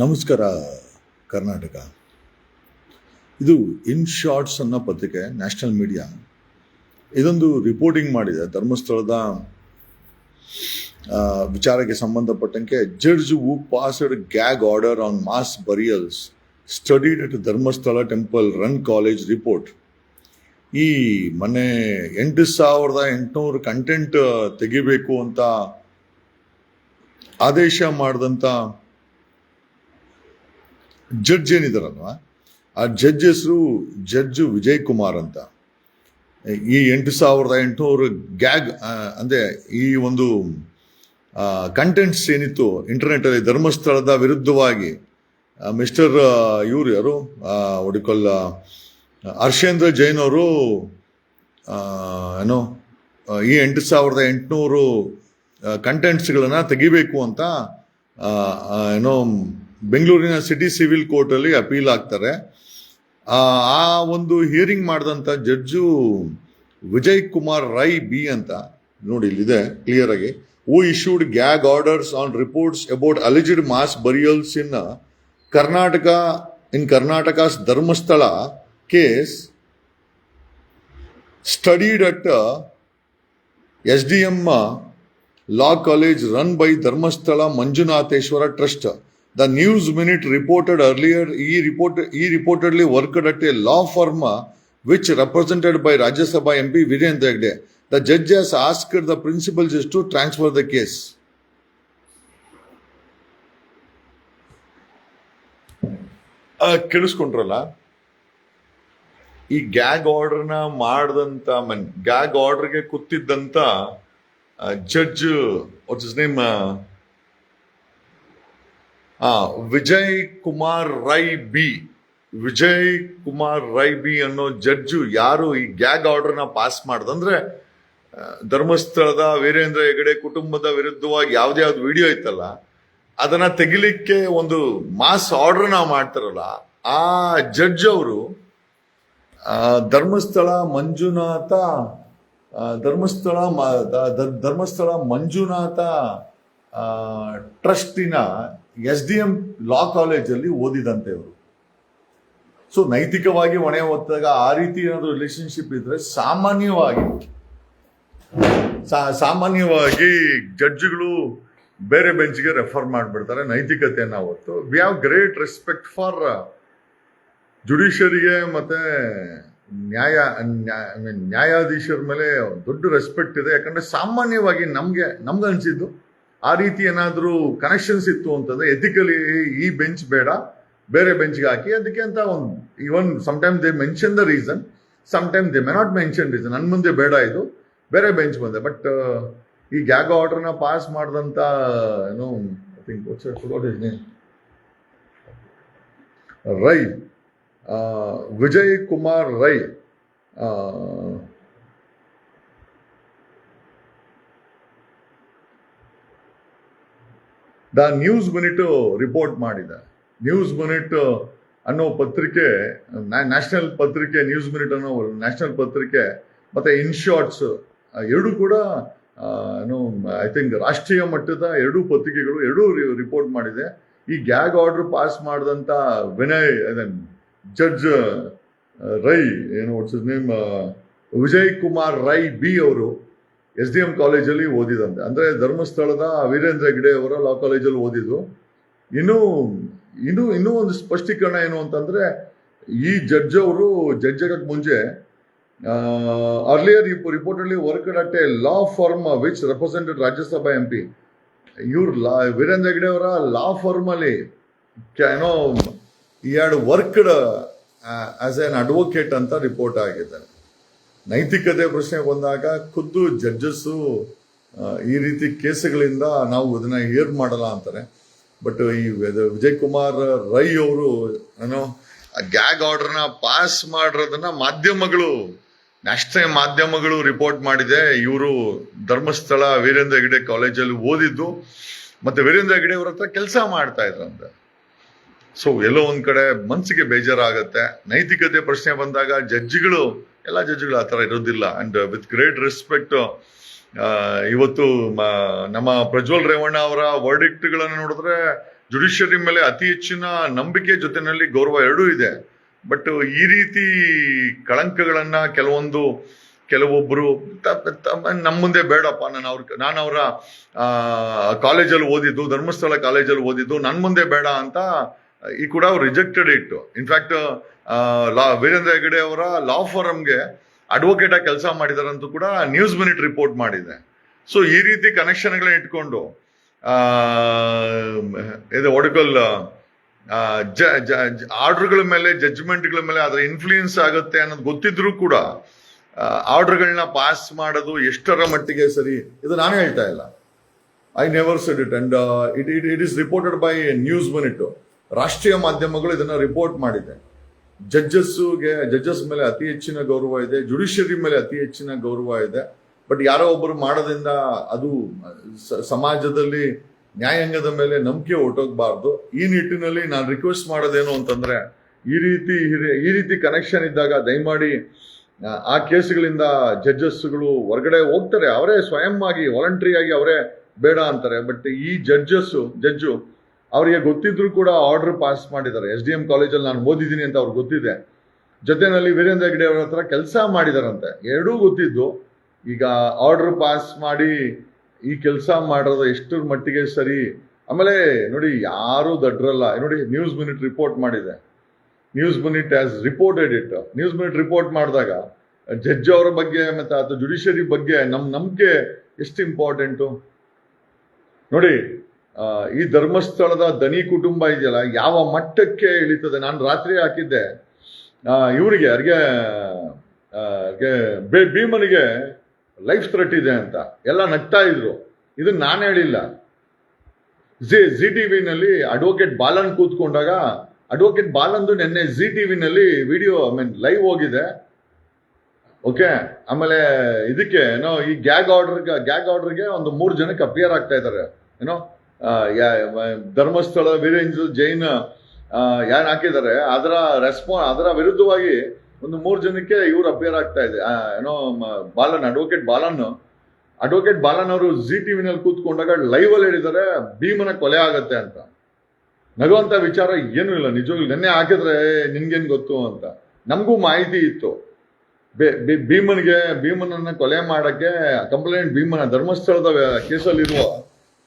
ನಮಸ್ಕಾರ, ಕರ್ನಾಟಕ. ಇದು ಇನ್ ಶಾರ್ಟ್ಸ್ ಅನ್ನೋ ಪತ್ರಿಕೆ, ನ್ಯಾಷನಲ್ ಮೀಡಿಯಾ. ಇದೊಂದು ರಿಪೋರ್ಟಿಂಗ್ ಮಾಡಿದೆ. ಧರ್ಮಸ್ಥಳದ ವಿಚಾರಕ್ಕೆ ಸಂಬಂಧಪಟ್ಟಂಗೆ judge who passed gag order on mass burials studied at Dharmasthala temple run college report ಈ ಮೊನ್ನೆ ಎಂಟು ಸಾವಿರದ ಎಂಟುನೂರು ಕಂಟೆಂಟ್ ತೆಗಿಬೇಕು ಅಂತ ಆದೇಶ ಮಾಡಿದಂಥ ಜಡ್ಜ್ ಏನಿದಾರಲ್ವಾ? ಆ ಜಡ್ಜ್ ಹೆಸರು ಜಡ್ಜ್ ವಿಜಯ್ ಕುಮಾರ್ ಅಂತ. ಈ ಎಂಟು ಸಾವಿರದ ಎಂಟುನೂರು ಗ್ಯಾಗ್ ಅಂದರೆ ಈ ಒಂದು ಕಂಟೆಂಟ್ಸ್ ಏನಿತ್ತು ಇಂಟರ್ನೆಟ್ಟಲ್ಲಿ ಧರ್ಮಸ್ಥಳದ ವಿರುದ್ಧವಾಗಿ ಮಿಸ್ಟರ್ ಇವರು ಯಾರು? ಒಡಿಕೊಲ್ಲ ಹರ್ಷೇಂದ್ರ ಜೈನ್ ಅವರು ಏನು ಈ ಎಂಟು ಸಾವಿರದ ಎಂಟುನೂರು ಕಂಟೆಂಟ್ಸ್ಗಳನ್ನು ತೆಗಿಬೇಕು ಅಂತ ಏನೋ ಬೆಂಗಳೂರಿನ ಸಿಟಿ ಸಿವಿಲ್ ಕೋರ್ಟಲ್ಲಿ ಅಪೀಲ್ ಆಗ್ತಾರೆ ಆ ಒಂದು ಹಿಯರಿಂಗ್ ಮಾಡಿದಂಥ ಜಡ್ಜು ವಿಜಯ್ ಕುಮಾರ್ ರೈ ಬಿ ಅಂತ ನೋಡಿ ಇಲ್ಲಿದೆ ಕ್ಲಿಯರ್ ಆಗಿ who issued gag orders on reports about alleged mass burials in Karnataka in Karnataka's Dharmasthala case studied at S D M law college run by Dharmasthala Manjunatheshwara Trust. The News Minute reported earlier he, reported, he reportedly worked at a law firm uh, which represented by Rajya Sabha MP Virendra Degde. The judge has asked the principal judge to transfer the case. ಕೇಳಿಸ್ಕೊಂಡ್ರಲ್ಲ ಈ gag ಆರ್ಡರ್ನ ಮಾಡದಂತ ಮನ್ gag ಆರ್ಡರ್ಗೆ ಕೂತಿದ್ದಂತ judge what's is name Vijay Kumar Rai B. Vijay Kumar Rai B ಅನ್ನೋ judge ಯಾರು ಈ gag ಆರ್ಡರ್ನ ಪಾಸ್ ಮಾಡ್ದಂದ್ರೆ ಧರ್ಮಸ್ಥಳದ ವೀರೇಂದ್ರ ಹೆಗಡೆ ಕುಟುಂಬದ ವಿರುದ್ಧವಾಗಿ ಯಾವ್ದು ಯಾವ್ದು ವಿಡಿಯೋ ಇತ್ತಲ್ಲ, ಅದನ್ನ ತೆಗಿಲಿಕ್ಕೆ ಒಂದು ಮಾಸ್ ಆರ್ಡರ್ನ ಮಾಡ್ತಾರಲ್ಲ, ಆ ಜಡ್ಜ್ ಅವರು ಧರ್ಮಸ್ಥಳ ಮಂಜುನಾಥ ಧರ್ಮಸ್ಥಳ ಧರ್ಮಸ್ಥಳ ಮಂಜುನಾಥ ಟ್ರಸ್ಟಿನ ಎಸ್ ಡಿ ಎಂ ಲಾ ಕಾಲೇಜಲ್ಲಿ ಓದಿದಂತೆ ಅವರು ಸೊ ನೈತಿಕವಾಗಿ ಹೊಣೆ ಹೊತ್ತಾಗ ಆ ರೀತಿ ಏನಾದರೂ ರಿಲೇಶನ್ಶಿಪ್ ಇದ್ರೆ ಸಾಮಾನ್ಯವಾಗಿ ಸಾಮಾನ್ಯವಾಗಿ ಜಡ್ಜ್ಗಳು ಬೇರೆ ಬೆಂಚ್ಗೆ ರೆಫರ್ ಮಾಡಿಬಿಡ್ತಾರೆ ನೈತಿಕತೆಯನ್ನ ಹೊತ್ತು. We have great respect for ಜುಡಿಷರಿಗೆ ಮತ್ತೆ ನ್ಯಾಯ ನ್ಯಾಯ ನ್ಯಾಯಾಧೀಶರ ಮೇಲೆ ದೊಡ್ಡ ರೆಸ್ಪೆಕ್ಟ್ ಇದೆ. ಯಾಕಂದ್ರೆ ಸಾಮಾನ್ಯವಾಗಿ ನಮಗೆ ನಮ್ಗೆ ಅನ್ಸಿದ್ದು ಆ ರೀತಿ ಏನಾದರೂ ಕನೆಕ್ಷನ್ಸ್ ಇತ್ತು ಅಂತಂದ್ರೆ ಎಥಿಕಲಿ ಈ ಬೆಂಚ್ ಬೇಡ, ಬೇರೆ ಬೆಂಚ್ಗೆ ಹಾಕಿ ಅದಕ್ಕೆ ಅಂತ ಒಂದು even sometime they mention the reason sometime they may not mention reason ನನ್ನ ಮುಂದೆ ಬೇಡ ಇದು, ಬೇರೆ ಬೆಂಚ್ ಬಂದೆ. ಬಟ್ ಈ ಗ್ಯಾಗ್ ಆರ್ಡರ್ನ ಪಾಸ್ ಮಾಡಿದಂತ, ಏನೋ think Rai Vijay Kumar Rai the news minute report ಮಾಡಿದೆ. ನ್ಯೂಸ್ ಮಿನಿಟ್ ಅನ್ನೋ ಪತ್ರಿಕೆ ನ್ಯಾಷನಲ್ ಪತ್ರಿಕೆ, ನ್ಯೂಸ್ ಮಿನಿಟ್ ಅನ್ನೋ ನ್ಯಾಷನಲ್ ಪತ್ರಿಕೆ, ಮತ್ತೆ ಇನ್ಶಾರ್ಟ್ಸ್ ಎರಡು ಕೂಡ ಏನು, ಐ ಥಿಂಕ್ ರಾಷ್ಟ್ರೀಯ ಮಟ್ಟದ ಎರಡೂ ಪತ್ರಿಕೆಗಳು, ಎರಡೂ ರಿಪೋರ್ಟ್ ಮಾಡಿದೆ. ಈ ಗ್ಯಾಗ್ ಆರ್ಡರ್ ಪಾಸ್ ಮಾಡಿದಂತ ವಿನಯ್ ಜಡ್ಜ್, ರೈ, ಏನು what's name Vijay Kumar Rai B ಅವರು ಎಸ್ ಡಿ ಎಂ ಕಾಲೇಜಲ್ಲಿ ಓದಿದಂತೆ. ಅಂದರೆ ಧರ್ಮಸ್ಥಳದ ವೀರೇಂದ್ರ ಹೆಗ್ಡೆ ಅವರ ಲಾ ಕಾಲೇಜಲ್ಲಿ ಓದಿದ್ದು. ಇನ್ನೂ ಇನ್ನೂ ಇನ್ನೂ ಒಂದು ಸ್ಪಷ್ಟೀಕರಣ ಏನು ಅಂತಂದರೆ, ಈ ಜಡ್ಜ್ ಅವರು ಜಡ್ಜ್ ಆಗೋಕ್ಕೆ ಮುಂಚೆ earlier ರಿಪೋರ್ಟಲ್ಲಿ worked at a law firm which represented Rajya Sabha M P ಇವ್ರು ಲಾ ವೀರೇಂದ್ರ ಹೆಗ್ಡೆ ಅವರ ಲಾ ಫರ್ಮಲ್ಲಿ ಏನೋ, ಈ ಎರಡು ವರ್ಕ್ಡ್ ಆಸ್ ಎನ್ ಅಡ್ವೊಕೇಟ್ ಅಂತ ರಿಪೋರ್ಟ್ ಆಗಿದೆ ನೈತಿಕತೆ ಪ್ರಶ್ನೆ ಬಂದಾಗ ಖುದ್ದು ಜಡ್ಜಸ್ಸು ಈ ರೀತಿ ಕೇಸುಗಳಿಂದ ನಾವು ಇದನ್ನ ಏರ್ ಮಾಡಲ್ಲ ಅಂತಾರೆ. ಬಟ್ ಈ ವಿಜಯ್ ಕುಮಾರ್ ರೈ ಅವರು, ಏನೋ ಗ್ಯಾಗ್ ಆರ್ಡರ್ನ ಪಾಸ್ ಮಾಡಿರೋದನ್ನ ಮಾಧ್ಯಮಗಳು, ನ್ಯಾಷನಲ್ ಮಾಧ್ಯಮಗಳು ರಿಪೋರ್ಟ್ ಮಾಡಿದೆ. ಇವರು ಧರ್ಮಸ್ಥಳ ವೀರೇಂದ್ರ ಹೆಗ್ಡೆ ಕಾಲೇಜಲ್ಲಿ ಓದಿದ್ದು. ಮತ್ತೆ ವೀರೇಂದ್ರ ಹೆಗ್ಡೆ ಅವ್ರ ಕೆಲಸ ಮಾಡ್ತಾ ಇದ್ರಂತೆ. ಸೊ ಎಲ್ಲೋ ಒಂದ್ ಕಡೆ ಮನ್ಸಿಗೆ ಬೇಜಾರಾಗತ್ತೆ. ನೈತಿಕತೆ ಪ್ರಶ್ನೆ ಬಂದಾಗ ಜಡ್ಜಿಗಳು ಎಲ್ಲ ಜಡ್ಜ್ಗಳು ಆ ಥರ ಇರೋದಿಲ್ಲ. ಅಂಡ್ ವಿತ್ ಗ್ರೇಟ್ ರೆಸ್ಪೆಕ್ಟ್ ಇವತ್ತು ನಮ್ಮ ಪ್ರಜ್ವಲ್ ರೇವಣ್ಣ ಅವರ ವರ್ಡಿಕ್ಟ್ಗಳನ್ನು ನೋಡಿದ್ರೆ ಜುಡಿಷಿಯರಿ ಮೇಲೆ ಅತಿ ಹೆಚ್ಚಿನ ನಂಬಿಕೆ ಜೊತೆನಲ್ಲಿ ಗೌರವ ಎರಡೂ ಇದೆ. ಬಟ್ ಈ ರೀತಿ ಕಳಂಕಗಳನ್ನು ಕೆಲವೊಂದು ಕೆಲವೊಬ್ಬರು ನಮ್ಮ ಮುಂದೆ ಬೇಡಪ್ಪ. ನಾನು ಅವ್ರ, ನಾನು ಅವರ ಕಾಲೇಜಲ್ಲಿ ಓದಿದ್ದು, ಧರ್ಮಸ್ಥಳ ಕಾಲೇಜಲ್ಲಿ ಓದಿದ್ದು ನನ್ನ ಮುಂದೆ ಬೇಡ ಅಂತ ಈ ಕೂಡ rejected it in fact law, Veerendra Hegde ಅವರ ಲಾ ಫಾರಮ್ಗೆ ಅಡ್ವೊಕೇಟ್ ಆಗಿ ಕೆಲಸ ಮಾಡಿದಾರಂತೂ ಕೂಡ ನ್ಯೂಸ್ ಮಿನಿಟ್ ರಿಪೋರ್ಟ್ ಮಾಡಿದೆ. ಸೊ ಈ ರೀತಿ ಕನೆಕ್ಷನ್ಗಳನ್ನ ಇಟ್ಕೊಂಡು ಇದು ಒಡಕಲ್ ಆರ್ಡರ್ಗಳ ಮೇಲೆ ಜಡ್ಜ್ಮೆಂಟ್ಗಳ ಮೇಲೆ ಅದರ ಇನ್ಫ್ಲೂಯೆನ್ಸ್ ಆಗುತ್ತೆ ಅನ್ನೋದು ಗೊತ್ತಿದ್ರು ಕೂಡ ಆರ್ಡರ್ಗಳನ್ನ ಪಾಸ್ ಮಾಡೋದು ಎಷ್ಟರ ಮಟ್ಟಿಗೆ ಸರಿ ಇದು ನಾನು ಹೇಳ್ತಾ ಇಲ್ಲ. I never said it and it it it is reported by news minute ರಾಷ್ಟ್ರೀಯ ಮಾಧ್ಯಮಗಳು ಇದನ್ನ ರಿಪೋರ್ಟ್ ಮಾಡಿದೆ. ಜಡ್ಜಸ್ಗೆ ಜಡ್ಜಸ್ ಮೇಲೆ ಅತಿ ಹೆಚ್ಚಿನ ಗೌರವ ಇದೆ ಜುಡಿಷಿಯರಿ ಮೇಲೆ ಅತಿ ಹೆಚ್ಚಿನ ಗೌರವ ಇದೆ. ಬಟ್ ಯಾರೋ ಒಬ್ಬರು ಮಾಡೋದ್ರಿಂದ ಅದು ಸಮಾಜದಲ್ಲಿ ನ್ಯಾಯಾಂಗದ ಮೇಲೆ ನಂಬಿಕೆ ಹೊಟ್ಟೋಗ್ಬಾರ್ದು ಈ ನಿಟ್ಟಿನಲ್ಲಿ ನಾನು ರಿಕ್ವೆಸ್ಟ್ ಮಾಡೋದೇನು ಅಂತಂದ್ರೆ ಈ ರೀತಿ ಈ ರೀತಿ ಕನೆಕ್ಷನ್ ಇದ್ದಾಗ ದಯಮಾಡಿ ಆ, ಕೇಸ್ಗಳಿಂದ ಜಡ್ಜಸ್ಗಳು ಹೊರಗಡೆ ಹೋಗ್ತಾರೆ. ಅವರೇ ಸ್ವಯಂ ಆಗಿ ವಾಲಂಟ್ರಿ ಆಗಿ ಅವರೇ ಬೇಡ ಅಂತಾರೆ. ಬಟ್ ಈ ಜಡ್ಜಸ್ ಜಡ್ಜು ಅವರಿಗೆ ಗೊತ್ತಿದ್ರು ಕೂಡ ಆರ್ಡರ್ ಪಾಸ್ ಮಾಡಿದ್ದಾರೆ. ಎಸ್ ಡಿ ಎಂ ಕಾಲೇಜಲ್ಲಿ ನಾನು ಓದಿದ್ದೀನಿ ಅಂತ ಅವ್ರಿಗೆ ಗೊತ್ತಿದೆ. ಜೊತೆನಲ್ಲಿ ವೀರೇಂದ್ರ ಹೆಗ್ಡೆ ಅವರ ಹತ್ರ ಕೆಲಸ ಮಾಡಿದಾರಂತೆ. ಎರಡೂ ಗೊತ್ತಿದ್ದು, ಈಗ ಆರ್ಡರ್ ಪಾಸ್ ಮಾಡಿ ಈ ಕೆಲಸ ಮಾಡೋದು ಎಷ್ಟರ ಮಟ್ಟಿಗೆ ಸರಿ? ಆಮೇಲೆ ನೋಡಿ, ಯಾರು ದಡ್ರಲ್ಲ. ನೋಡಿ ನ್ಯೂಸ್ ಮಿನಿಟ್ ರಿಪೋರ್ಟ್ ಮಾಡಿದೆ. News minute as reported it news minute report ಮಾಡಿದಾಗ ಜಡ್ಜ್ ಅವರ ಬಗ್ಗೆ ಮತ್ತೆ ಅಥವಾ ಜುಡಿಷಿಯರಿ ಬಗ್ಗೆ ನಮ್ ನಂಬಿಕೆ ಎಷ್ಟು ಇಂಪಾರ್ಟೆಂಟು ನೋಡಿ ಈ ಧರ್ಮಸ್ಥಳದ ದನಿ ಕುಟುಂಬ ಇದೆಯಲ್ಲ, ಯಾವ ಮಟ್ಟಕ್ಕೆ ಇಳಿತದೆ? ನಾನು ರಾತ್ರಿ ಹಾಕಿದ್ದೆ. ಇವರಿಗೆ, ಅವ್ರಿಗೆ ಬೇ- ಭೀಮನಿಗೆ ಲೈಫ್ ಥ್ರೆಟ್ ಇದೆ ಅಂತ. ಎಲ್ಲ ನಗ್ತಾ ಇದ್ರು. ಇದನ್ನ ನಾನು ಹೇಳಿಲ್ಲ. ಜಿ ಜಿ ಟಿವಿನಲ್ಲಿ ಅಡ್ವೊಕೇಟ್ ಬಾಲನ್ ಕೂತ್ಕೊಂಡಾಗ ಅಡ್ವೊಕೇಟ್ ಬಾಲಂದು ನಿನ್ನೆ ಜಿ ಟಿವಿನಲ್ಲಿ ವಿಡಿಯೋ ಐ ಮೀನ್ ಲೈವ್ ಹೋಗಿದೆ. ಓಕೆ ಆಮೇಲೆ ಇದಕ್ಕೆ, ಏನೋ ಈ ಗ್ಯಾಗ್ ಆರ್ಡರ್ ಗ್ಯಾಗ್ ಆರ್ಡರ್ಗೆ ಒಂದು ಮೂರು ಜನಕ್ಕೆ ಅಪಿಯರ್ ಆಗ್ತಾ ಇದ್ದಾರೆ. ಏನೋ ಧರ್ಮಸ್ಥಳ ವೀರೇಂದ್ರ ಜೈನ್ ಯಾರು ಹಾಕಿದ್ದಾರೆ, ಅದರ ರೆಸ್ಪಾನ್ ಅದರ ವಿರುದ್ಧವಾಗಿ ಒಂದು ಮೂರು ಜನಕ್ಕೆ ಇವ್ರು ಅಪೇರ್ ಆಗ್ತಾ ಇದೆ. ಏನೋ ಬಾಲನ್ ಅಡ್ವೊಕೇಟ್ ಬಾಲನ್ ಅಡ್ವೊಕೇಟ್ ಬಾಲನ್ ಅವರು ಜಿ ಟಿವಿನಲ್ಲಿ ಕೂತ್ಕೊಂಡಾಗ ಲೈವ್ ಅಲ್ಲಿ ಹೇಳಿದ್ದಾರೆ, ಭೀಮನ ಕೊಲೆ ಆಗತ್ತೆ ಅಂತ. ನಗುವಂತ ವಿಚಾರ ಏನು ಇಲ್ಲ, ನಿಜವಾಗ್ಲು ನೆನ್ನೆ ಹಾಕಿದ್ರೆ ನಿನ್ಗೇನ್ ಗೊತ್ತು ಅಂತ. ನಮಗೂ ಮಾಹಿತಿ ಇತ್ತು. ಭೀಮನ್ಗೆ, ಭೀಮನನ್ನ ಕೊಲೆ ಮಾಡಕ್ಕೆ ಕಂಪ್ಲೇಂಟ್ ಭೀಮನ ಧರ್ಮಸ್ಥಳದ ಕೇಸಲ್ಲಿರುವ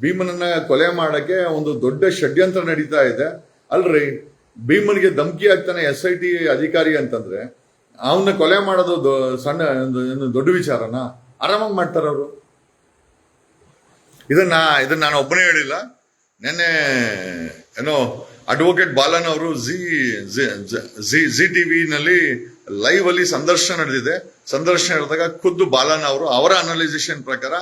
ಭೀಮನನ್ನ ಕೊಲೆ ಮಾಡಕ್ಕೆ ಒಂದು ದೊಡ್ಡ ಷಡ್ಯಂತ್ರ ನಡೀತಾ ಇದೆ. ಅಲ್ರಿ, ಭೀಮನ್ಗೆ ಧಮಕಿ ಆಗ್ತಾನೆ ಎಸ್ ಐ ಟಿ ಅಧಿಕಾರಿ ಅಂತಂದ್ರೆ ಅವನ್ನ ಕೊಲೆ ಮಾಡೋದು ಸಣ್ಣ ದೊಡ್ಡ ವಿಚಾರನ? ಆರಾಮಾಗಿ ಮಾಡ್ತಾರ ಅವರು. ಇದನ್ನ ಇದನ್ನ ನಾನು ಒಬ್ಬನೇ ಹೇಳಿಲ್ಲ. ನೆನ್ನೆ, ಏನೋ, ಅಡ್ವೊಕೇಟ್ ಬಾಲನ್ ಅವರು ಜಿ ಜಿ ಜಿ ಟಿವಿನಲ್ಲಿ ಲೈವ್ ಅಲ್ಲಿ ಸಂದರ್ಶನ ನಡೆದಿದೆ. ಸಂದರ್ಶನ ನಡೆದಾಗ ಖುದ್ದು ಬಾಲನ್ ಅವರು ಅವರ ಅನಲೈಸೇಷನ್ ಪ್ರಕಾರ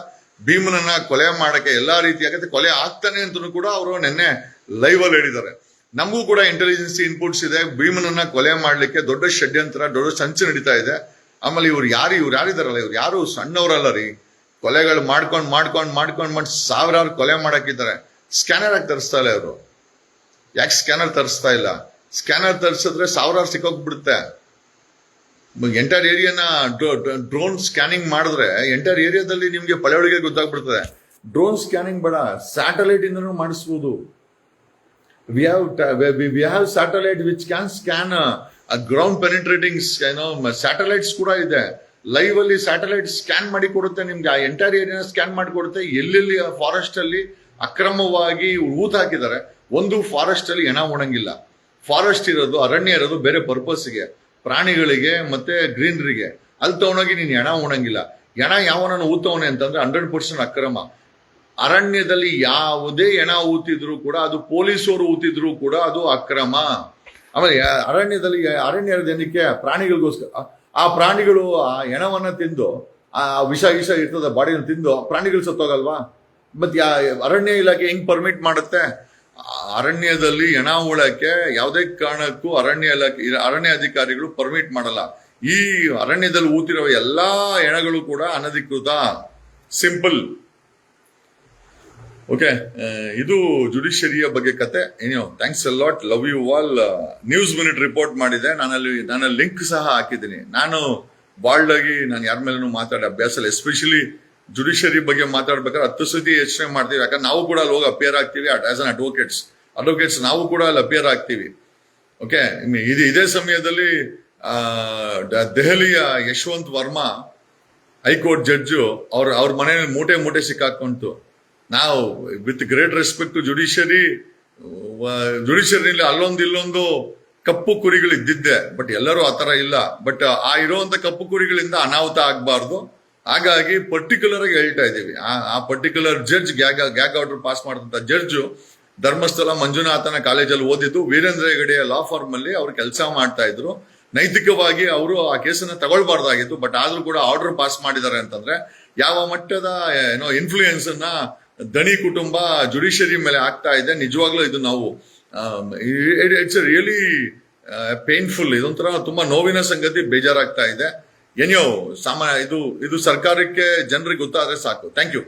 ಭೀಮನನ್ನ ಕೊಲೆ ಮಾಡಕ್ಕೆ ಎಲ್ಲಾ ರೀತಿಯಾಗತ್ತೆ ಕೊಲೆ ಆಗ್ತಾನೆ ಅಂತಲೂ ಕೂಡ ಅವರು ನಿನ್ನೆ ಲೈವ್ ಅಲ್ಲಿ ಹೇಳಿದ್ದಾರೆ. ನಮಗೂ ಕೂಡ ಇಂಟೆಲಿಜೆನ್ಸ್ ಇನ್ಪುಟ್ಸ್ ಇದೆ. ಭೀಮನನ್ನ ಕೊಲೆ ಮಾಡ್ಲಿಕ್ಕೆ ದೊಡ್ಡ ಷಡ್ಯಂತ್ರ, ದೊಡ್ಡ ಸಂಚು ನಡೀತಾ ಇದೆ. ಆಮೇಲೆ ಇವ್ರು ಯಾರು, ಇವ್ರು ಯಾರಿದಾರಲ್ಲ? ಇವ್ರು ಯಾರು ಸಣ್ಣವರಲ್ಲ ರೀ? ಕೊಲೆಗಳು ಮಾಡ್ಕೊಂಡು ಮಾಡ್ಕೊಂಡು ಮಾಡ್ಕೊಂಡು ಮಾಡಿ ಸಾವಿರಾರು ಕೊಲೆ ಮಾಡಕ್ಕಿದ್ದಾರೆ. ಸ್ಕ್ಯಾನರ್ ಆಗಿ ತರಿಸ್ತಾ ಇಲ್ಲ ಇವರು. ಯಾಕೆ ಸ್ಕ್ಯಾನರ್ ತರಿಸ್ತಾ ಇಲ್ಲ? ಸ್ಕ್ಯಾನರ್ ತರಿಸಿದ್ರೆ ಸಾವಿರಾರು ಸಿಕ್ಕೋಗ್ಬಿಡುತ್ತೆ. ಎಂಟೈರ್ ಏರಿಯಾನ ಡ್ರೋನ್ ಸ್ಕ್ಯಾನಿಂಗ್ ಮಾಡಿದ್ರೆ ಎಂಟೈರ್ ಏರಿಯಾದಲ್ಲಿ ನಿಮಗೆ ಪಳೆಯೊಳಗೆ ಗೊತ್ತಾಗ್ಬಿಡ್ತದೆ. ಡ್ರೋನ್ ಸ್ಕ್ಯಾನಿಂಗ್ ಬೇಡ ಸ್ಯಾಟಲೈಟ್ ಇಂದನೂ ಮಾಡಿಸ್ಬೋದು. We have we we, we- we have satellite which can scan uh, a ground penetrating s- you know satellites ಕೂಡ ಇದೆ. ಲೈವ್ ಅಲ್ಲಿ ಸ್ಯಾಟಲೈಟ್ ಸ್ಕ್ಯಾನ್ ಮಾಡಿ ಕೊಡುತ್ತೆ ನಿಮ್ಗೆ. ಆ ಎಂಟೈರ್ ಏರಿಯಾನ ಸ್ಕ್ಯಾನ್ ಮಾಡಿ ಕೊಡುತ್ತೆ. ಎಲ್ಲೆಲ್ಲಿ ಫಾರೆಸ್ಟ್ ಅಲ್ಲಿ ಅಕ್ರಮವಾಗಿ ಊತ ಹಾಕಿದ್ದಾರೆ ಒಂದು ಫಾರೆಸ್ಟ್ ಅಲ್ಲಿ ಹೆಣ ಓಡಂಗಿಲ್ಲ ಫಾರೆಸ್ಟ್ ಇರೋದು ಅರಣ್ಯ ಇರೋದು ಬೇರೆ ಪರ್ಪಸ್ಗೆ ಪ್ರಾಣಿಗಳಿಗೆ ಮತ್ತೆ ಗ್ರೀನರಿಗೆ. ಅಲ್ಲಿ ತಗೊಂಡೋಗಿ ನೀನು ಹೆಣ ಉಣಂಗಿಲ್ಲ. ಹೆಣ ಯಾವನ ಊತವನೆ ಅಂತಂದ್ರೆ ಹಂಡ್ರೆಡ್ ಪರ್ಸೆಂಟ್ ಅಕ್ರಮ. ಅರಣ್ಯದಲ್ಲಿ ಯಾವುದೇ ಹೆಣ ಊತಿದ್ರು ಕೂಡ, ಅದು ಪೊಲೀಸರು ಊತಿದ್ರು ಕೂಡ ಅದು ಅಕ್ರಮ. ಆಮೇಲೆ ಅರಣ್ಯದಲ್ಲಿ ಅರಣ್ಯ ಏನಕ್ಕೆ? ಪ್ರಾಣಿಗಳಿಗೋಸ್ಕರ. ಆ- ಪ್ರಾಣಿಗಳು ಆ ಹೆಣವನ್ನ ತಿಂದು, ಆ ವಿಷ ವಿಷ ಇರ್ತದೆ ಬಾಡಿಯನ್ನು ತಿಂದು, ಪ್ರಾಣಿಗಳು ಸತ್ತೋಗಲ್ವಾ? ಮತ್ತೆ ಅರಣ್ಯ ಇಲಾಖೆ ಹೆಂಗ್ ಪರ್ಮಿಟ್ ಮಾಡುತ್ತೆ? ಅರಣ್ಯದಲ್ಲಿ ಹೆಣ ಉಳಕ್ಕೆ ಯಾವುದೇ ಕಾರಣಕ್ಕೂ ಅರಣ್ಯ ಇಲಾಖೆ ಅರಣ್ಯ ಅಧಿಕಾರಿಗಳು ಪರ್ಮಿಟ್ ಮಾಡಲ್ಲ. ಈ ಅರಣ್ಯದಲ್ಲಿ ಊತಿರುವ ಎಲ್ಲಾ ಹೆಣಗಳು ಕೂಡ ಅನಧಿಕೃತ. ಸಿಂಪಲ್ ಓಕೆ ಇದು ಜುಡಿಷಿಯರಿಯ ಬಗ್ಗೆ ಕತೆ. ಏನೋ thanks a lot love you all news minute report ಮಾಡಿದೆ. ನಾನಲ್ಲಿ ನಾನು ಲಿಂಕ್ ಸಹ ಹಾಕಿದ್ದೀನಿ. ನಾನು ಬಾಲ್ಡ್ ಆಗಿ ನಾನು ಯಾರ ಮೇಲೂ ಮಾತಾಡ ಅಭ್ಯಾಸ ಎಸ್ಪೆಷಲಿ ಜುಡಿಷಿಯರಿ ಬಗ್ಗೆ ಮಾತಾಡ್ಬೇಕಾದ್ರೆ ಹತ್ತು ಸತಿ ಯೋಚನೆ ಮಾಡ್ತೀವಿ. ಯಾಕಂದ್ರೆ ನಾವು ಕೂಡ ಅಲ್ಲಿ ಹೋಗಿ ಅಪಿಯರ್ ಆಗ್ತೀವಿ ಆಸ್ ಅನ್ ಅಡ್ವೊಕೇಟ್ಸ್ ಅಡ್ವೊಕೇಟ್ಸ್ ನಾವು ಕೂಡ ಅಲ್ಲಿ ಅಪಿಯರ್ ಆಗ್ತೀವಿ. ಓಕೆ ಇದು ಇದೇ ಸಮಯದಲ್ಲಿ ದೆಹಲಿಯ ಯಶವಂತ್ ವರ್ಮಾ, ಹೈಕೋರ್ಟ್ ಜಡ್ಜು, ಅವ್ರ ಅವ್ರ ಮನೆಯಲ್ಲಿ ಮೂಟೆ ಮೂಟೆ ಸಿಕ್ಕಾಕೊಂತು. ನಾವು with great respect to judiciary ಜುಡಿಷರಿನಲ್ಲಿ ಅಲ್ಲೊಂದು ಇಲ್ಲೊಂದು ಕಪ್ಪು ಕುರಿಗಳು ಇದ್ದಿದ್ದೆ ಬಟ್ ಎಲ್ಲರೂ ಆ ತರ ಇಲ್ಲ. ಬಟ್ ಆ ಇರುವಂತ ಕಪ್ಪು ಕುರಿಗಳಿಂದ ಅನಾಹುತ ಆಗ್ಬಾರ್ದು. ಹಾಗಾಗಿ ಪರ್ಟಿಕ್ಯುಲರ್ ಆಗಿ ಹೇಳ್ತಾ ಇದ್ದೀವಿ. ಆ- particular judge gag gag order pass ಮಾಡಿದಂತ ಜಡ್ಜ್ ಧರ್ಮಸ್ಥಳ ಮಂಜುನಾಥನ ಕಾಲೇಜಲ್ಲಿ ಓದಿದ್ದು, ವೀರೇಂದ್ರ ಹೆಗಡೆಯ ಲಾ ಫಾರ್ಮ್ ಅಲ್ಲಿ ಅವ್ರು ಕೆಲಸ ಮಾಡ್ತಾ ಇದ್ರು. ನೈತಿಕವಾಗಿ ಅವರು ಆ ಕೇಸನ್ನ ತಗೊಳ್ಬಾರ್ದಾಗಿತ್ತು ಬಟ್ ಆದ್ರೂ ಕೂಡ ಆರ್ಡರ್ ಪಾಸ್ ಮಾಡಿದ್ದಾರೆ ಅಂತಂದ್ರೆ ಯಾವ ಮಟ್ಟದ, ಏನೋ ಇನ್ಫ್ಲೂಯೆನ್ಸ್ ಅನ್ನ ದಣಿ ಕುಟುಂಬ ಜುಡಿಷಿಯರಿ ಮೇಲೆ ಆಗ್ತಾ ಇದೆ. ನಿಜವಾಗ್ಲೂ ಇದು ನಾವು ಇಟ್ಸ್ ರಿಯಲಿ ಪೇನ್ಫುಲ್ ಇದೊಂಥರ ತುಂಬಾ ನೋವಿನ ಸಂಗತಿ ಬೇಜಾರಾಗ್ತಾ ಇದೆ. ಏನೋ ಸಾಮಾನ್ಯ ಇದು ಇದು ಸರ್ಕಾರಕ್ಕೆ ಜನರಿಗೆ ಗೊತ್ತಾದ್ರೆ ಸಾಕು. Thank you